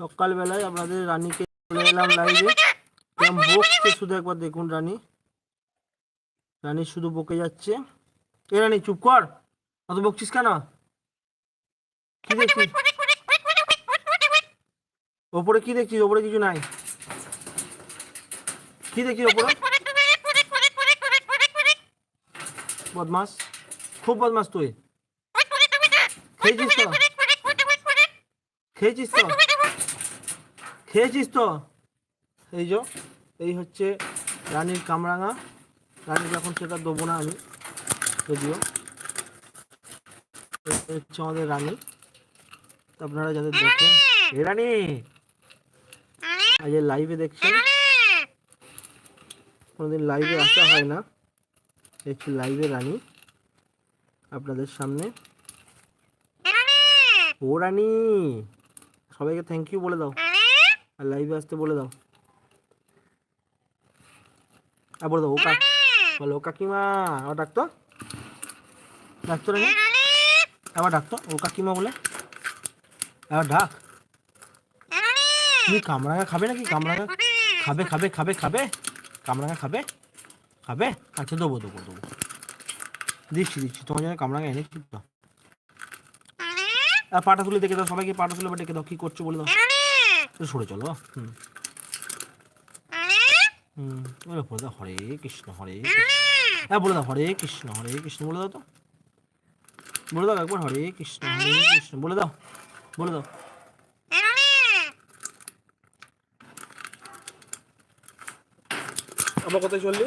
সকালবেলায় আপনাদের রানীকে চলে এলাম লাইভে কেমন বকছে শুধু একবার দেখুন রানী। রানী শুধু বকে যাচ্ছে। এ রানী, চুপ কর। অত বকছিস কেন? কি দেখছিস? ওপরে কি দেখছিস? ওপরে কিছু নাই। কি দেখছিস ওপরে? বদমাস। খুব বদমাস তুই। খেয়েছিস তো? খেয়েছিস তো? খেয়েছিস তো? এই যে, এই হচ্ছে রানীর কামরাঙা। রানীর এখন সেটা দেবো না আমি, যদিও। হচ্ছে আমাদের রানী। আপনারা যাদের দেখেন এ রানী! আজ লাইভে দেখছেন? কোনোদিন লাইভে আসা হয় না। হচ্ছে লাইভে রানী। আপনাদের সামনে। ও রানী! সবাইকে থ্যাংক ইউ বলে দাও। আর লাইভে আসতে বলে দাও। আর বলে দাও, ও বলো, ও কাকিমা, আবার ডাকতো? ডাকতো রানী আবার ডাকতো? ও কাকিমা বলে? আবার ডাক। তুমি কামরাঙা খাবে নাকি? কামরাঙা খাবে খাবে খাবে খাবে। কামরাঙা খাবে? খাবে? আচ্ছা দেবো দেবো দেবো। দিচ্ছি দিচ্ছি। তোমার জন্য কামরাঙা এনেছি তো। আর পাটা তুলে দেখে দাও, সবাইকে পাটা তুলে ডেকে দাও, কি করছ বলে দাও। তো সরে চলো হুম। হুম বলে দাও হরে কৃষ্ণ, হরে হ্যাঁ বলে দাও হরে কৃষ্ণ হরে কৃষ্ণ, বলে দাও তো। বলে দাও একবার হরে কৃষ্ণ হরে কৃষ্ণ, বলে দাও বলে দাও। আবার কোথায় চললি?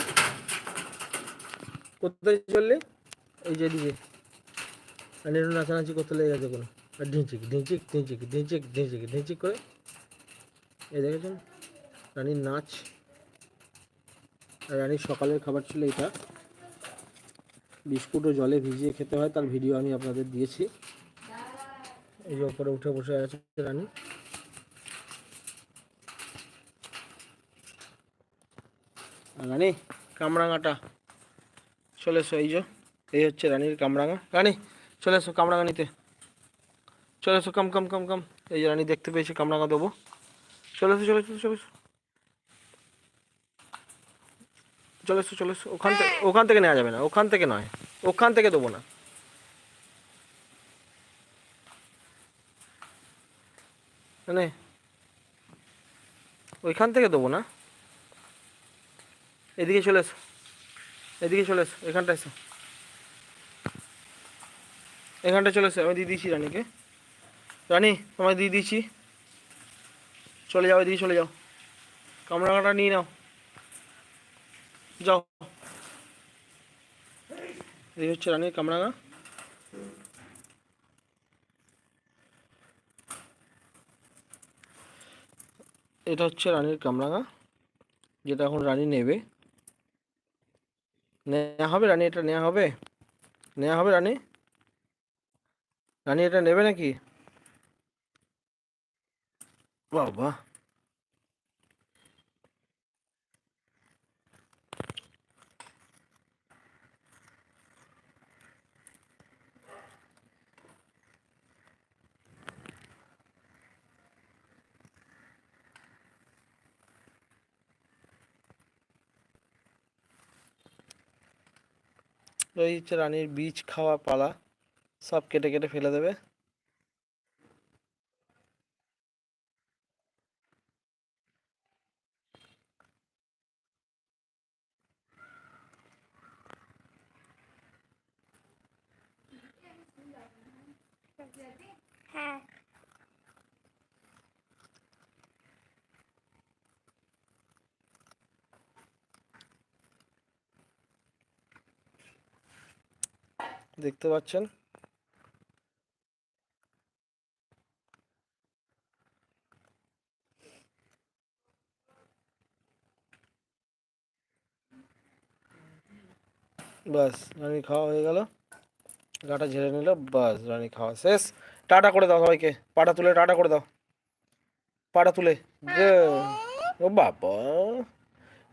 কোথায় চললি? এই যে দিকে নাচানাচি করতে লেগে গেছে কোনো। আর ঢিঁচিক ঢিঁচিক ঢিঁচিক ঢিঁচিক ঢিঁচিক ঢিঁচিক করে। এই দেখেছেন? রানীর নাচ। রানীর সকালের খাবার ছিল এটা। বিস্কুট ও জলে ভিজিয়ে খেতে হয়, তার ভিডিও আমি আপনাদের দিয়েছি। এই যে ওপরে উঠে বসে আছে রানী। রানী, কামরাঙাটা। চলে এসো, এই যে, এই হচ্ছে রানীর কামরাঙা। রানী, চলে এসো কামরাঙা নিতে। চলে এসো, কাম কাম কাম কাম। এই যে রানী দেখতে পেয়েছি, কামরাঙা দেবো। চলে এসো চলে এসো চলে এসো। চলে এসো চলে এসো। ওখান থেকে ওখান থেকে নেওয়া যাবে না। ওখান থেকে নয়। ওখান থেকে দেবো না। মানে ওইখান থেকে দেবো না। এদিকে চলে এসো। এদিকে চলে এসো। এখানটা এসো। এখানটা চলে এসো। আমি দিয়ে দিয়েছি রানীকে। রানী তোমায় দিয়ে দিয়েছি। চলে যাও এদিকে চলে যাও। কামরাঙাটা নিয়ে নাও। যাও। এই হচ্ছে রানীর কামরাঙা। এটা হচ্ছে রানীর কামরাঙা, যেটা এখন রানী নেবে। নেওয়া হবে রানী, এটা নেওয়া হবে? নেওয়া হবে রানী? রানী এটা নেবে নাকি? বাবা এই হচ্ছে রানীর বীজ খাওয়া পালা সব কেটে কেটে ফেলে দেবে হ্যাঁ দেখতে পাচ্ছেন বাস রানী খাওয়া হয়ে গেল গাটা ঝেড়ে নিল, বাস, রানি খাওয়া শেষ। টাটা করে দাও সবাইকে। পাটা তুলে, টাটা করে দাও। পাটা তুলে। ও বাবা।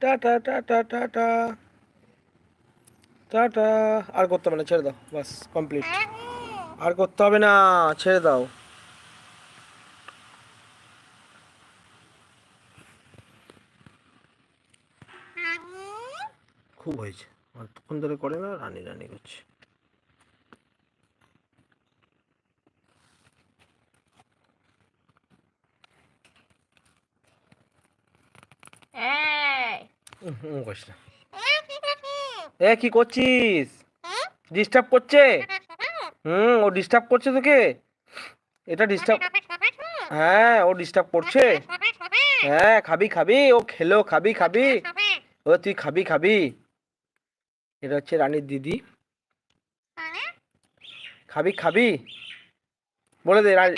Tata tata tata. টাটা। আর করতে হবে না, ছেড়ে দাও। বাস কমপ্লিট আর করতে হবে না, ছেড়ে দাও। খুব হয়েছে। অতক্ষণ ধরে করে না, রানি রানি করছে। করিস না এ কি করছিস? ডিস্টার্ব করছে? হুম ও ডিস্টার্ব করছে তোকে? এটা ডিস্টার্ব হ্যাঁ ও ডিস্টার্ব করছে। হ্যাঁ খাবি খাবি ও খেলো খাবি খাবি। ও তুই খাবি খাবি। এটা হচ্ছে রানীর দিদি। খাবি খাবি। বলে দে রানী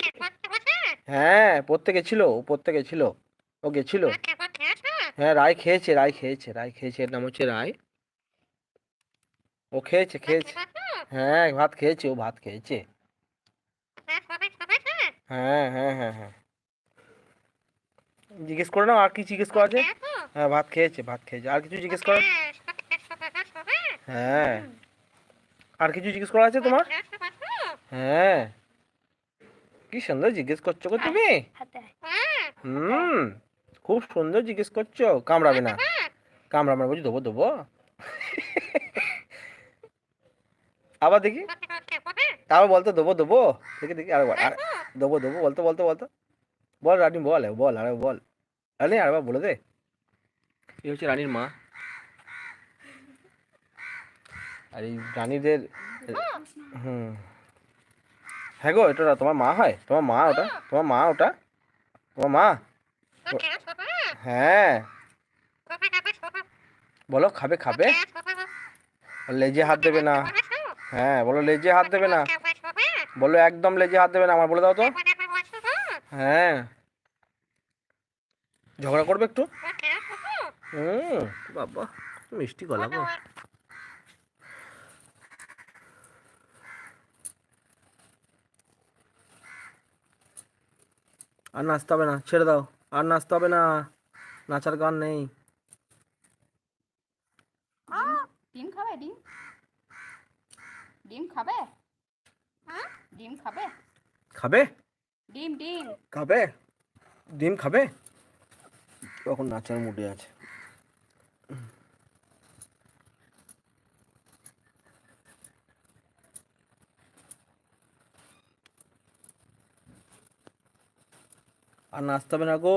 হ্যাঁ পড়তে গেছিল ও পড়তে গেছিল ও গেছিল। হ্যাঁ রায় খেয়েছে রায় খেয়েছে রায় খেয়েছে এর নাম হচ্ছে রায়। ও খেয়েছে খেয়েছে। হ্যাঁ ভাত খেয়েছে ও ভাত খেয়েছে। হ্যাঁ হ্যাঁ? হ্যাঁ হ্যাঁ জিজ্ঞেস করে নাও আর কি জিজ্ঞেস করা আছে হ্যাঁ ভাত খেয়েছে ভাত খেয়েছে। আর কিছু জিজ্ঞেস করা হ্যাঁ আর কিছু জিজ্ঞেস করা আছে তোমার? হ্যাঁ। কি সুন্দর জিজ্ঞেস করছ গো তুমি। হুম। খুব সুন্দর জিজ্ঞেস করছ? কামড়াবে না। কামড়াবে না বলছি দেবো দেবো আবার দেখি। আবার বলতো দেবো দেবো দেখি দেখি আর আর দেবো দেবো বলতো বলতো বলতো। বল রানী বল বল আরে বল। রানী আরেকবার বলে দে। এই হচ্ছে রানীর মা। আর এই রানীদের হুম। হ্যাঁ গো এটা তোমার মা হয়? তোমার মা ওটা? তোমার মা ওটা? তোমার মা? হ্যাঁ। বলো, খাবে খাবে? লেজে হাত দেবে না। হ্যাঁ বলো, লেজে হাত দেবে না। বলো, একদম লেজে হাত দেবে না। আমার বলে দাও তো। হ্যাঁ। ঝগড়া করবে একটু। হুম। বাবা, মিষ্টি গলা গো। আর নাচতে হবে না, ছেড়ে দাও। আর নাচতে হবে না। নাচার গান নেই। ডিম খাবে ডিম? ডিম খাবে? ডিম খাবে? খাবে? ডিম ডিম। খাবে? ডিম খাবে? তখন নাচার মুডে আছে। আর নাচতে হবে না গো।